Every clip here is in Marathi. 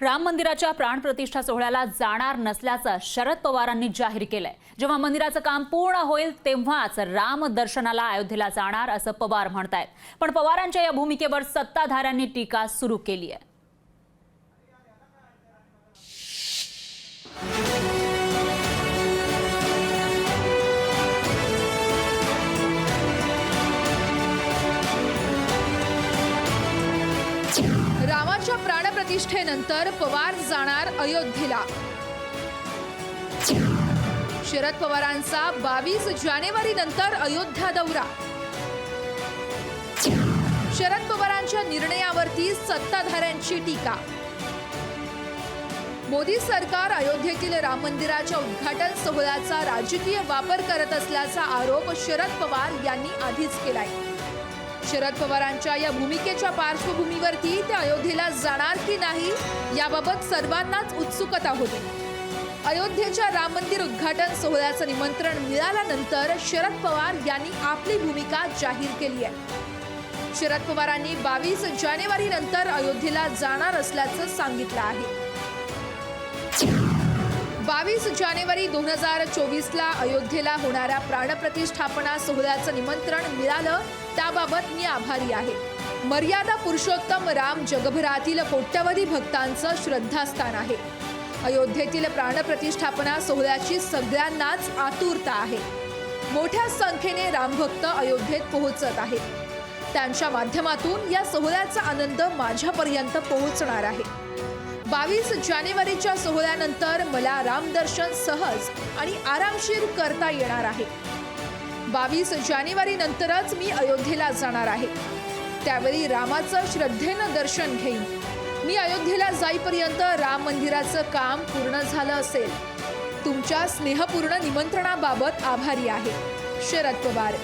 राम मंदिराच्या प्राणप्रतिष्ठा सोहळ्याला जाणार नसल्याचं शरद पवारांनी जाहीर केलंय. जेव्हा मंदिराचं काम पूर्ण होईल तेव्हाच राम दर्शनाला अयोध्येला जाणार असं पवार म्हणतायत. पण पवारांच्या या भूमिकेवर सत्ताधाऱ्यांनी टीका सुरू केली आहे रामाच्या प्राणप्रतिष्ठेनंतर पवार जाणार अयोध्येला. शरद पवारांचा बावीस जानेवारी नंतर अयोध्या दौरा. शरद पवारांच्या निर्णयावरती सत्ताधाऱ्यांची टीका. मोदी सरकार अयोध्येतील राम मंदिराच्या उद्घाटन सोहळ्याचा राजकीय वापर करत असल्याचा आरोप शरद पवार यांनी आधीच केलाय. शरद पवारांच्या या भूमिकेच्या पार्श्वभूमीवरती ते अयोध्येला जाणार की नाही याबाबत सर्वांनाच उत्सुकता होती. अयोध्येच्या राम मंदिर उद्घाटन सोहळ्याचं निमंत्रण मिळाल्यानंतर शरद पवार यांनी आपली भूमिका जाहीर केली आहे. शरद पवारांनी बावीस जानेवारी नंतर अयोध्येला जाणार असल्याचं सांगितलं आहे. बावीस जानेवारी दोन हजार चोवीसला अयोध्येला होणाऱ्या प्राणप्रतिष्ठापना सोहळ्याचं निमंत्रण मिळालं त्याबाबत मी आभारी आहे. मर्यादा पुरुषोत्तम राम जगभरातील कोट्यवधी भक्तांचं श्रद्धास्थान आहे. अयोध्येतील प्राणप्रतिष्ठापना सोहळ्याची सगळ्यांनाच आतुरता आहे. मोठ्या संख्येने रामभक्त अयोध्येत पोहोचत आहेत. त्यांच्या माध्यमातून या सोहळ्याचा आनंद माझ्यापर्यंत पोहोचणार आहे. बावीस जानेवारीच्या सोहळ्यानंतर मला रामदर्शन सहज आणि आरामशीर करता येणार आहे. बावीस जानेवारी नंतरच मी अयोध्येला जाणार आहे. त्यावेळी रामाचं श्रद्धेनं दर्शन घेईन. मी अयोध्येला जाईपर्यंत राम मंदिराचं काम पूर्ण झालं असेल. तुमच्या स्नेहपूर्ण निमंत्रणाबाबत आभारी आहे. शरद पवार.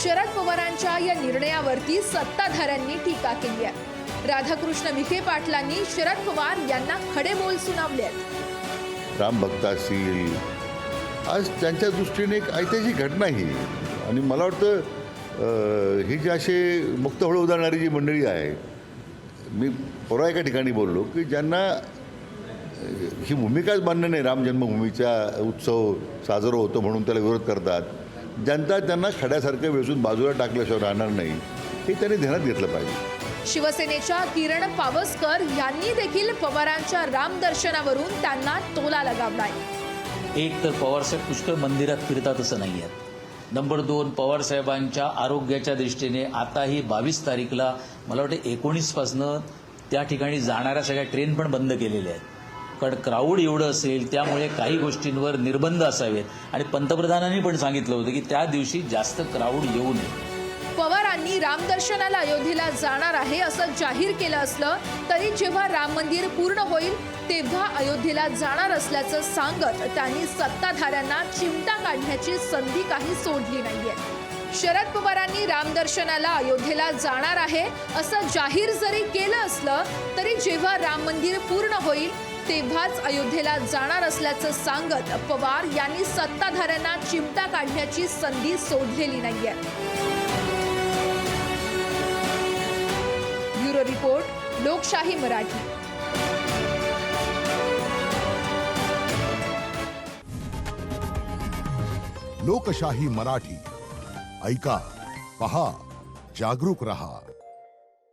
शरद पवारांच्या या निर्णयावरती सत्ताधाऱ्यांनी टीका केली आहे. राधाकृष्ण विखे पाटलांनी शरद पवार यांना खडे बोल सुनावले आहेत. राम भक्त असतील आज त्यांच्या दृष्टीने एक ऐतिहासिक घटना ही. आणि मला वाटतं ही जी असे मुक्त हळू उदाहरणारी जी मंडळी आहे मी परवा एका ठिकाणी बोललो की ज्यांना ही भूमिकाच मान्य नाही राम जन्मभूमीचा उत्सव साजरा होतो म्हणून त्याला विरोध करतात. जनता त्यांना खड्यासारखं वेचून बाजूला टाकल्याशिवाय राहणार नाही हे त्यांनी ध्यानात घेतलं पाहिजे. शिवसेनेच्या किरण पावसकर यांनी देखील पवारांच्या राम दर्शनावरून त्यांना टोला लगावलाय. एक तर पवारसाहेब पुष्कळ मंदिरात फिरतात असं नाही आहेत नंबर दोन पवारसाहेबांच्या आरोग्याच्या दृष्टीने आताही बावीस तारीखला मला वाटतं एकोणीसपासनं त्या ठिकाणी जाणाऱ्या सगळ्या ट्रेन पण बंद केलेल्या आहेत. कारण क्राऊड एवढं असेल त्यामुळे काही गोष्टींवर निर्बंध असावेत. आणि पंतप्रधानांनी पण सांगितलं होतं की त्या दिवशी जास्त क्राऊड येऊ नये. पवारांनी रामदर्शनाला अयोध्येला जाणार आहे असं जाहीर केलं असलं तरी जेव्हा राम मंदिर पूर्ण होईल तेव्हा अयोध्येला जाणार असल्याचं सांगत त्यांनी सत्ताधाऱ्यांना चिमटा काढण्याची संधी काही सोडली नाहीये. शरद पवारांनी रामदर्शनाला अयोध्येला जाणार आहे असं जाहीर जरी केलं असलं तरी जेव्हा राम मंदिर पूर्ण होईल तेव्हाच अयोध्येला जाणार असल्याचं सांगत पवार यांनी सत्ताधाऱ्यांना चिमटा काढण्याची संधी सोडलेली नाहीये. रिपोर्ट लोकशाही मराठी। लोकशाही मराठी ऐका पहा जागरूक रहा।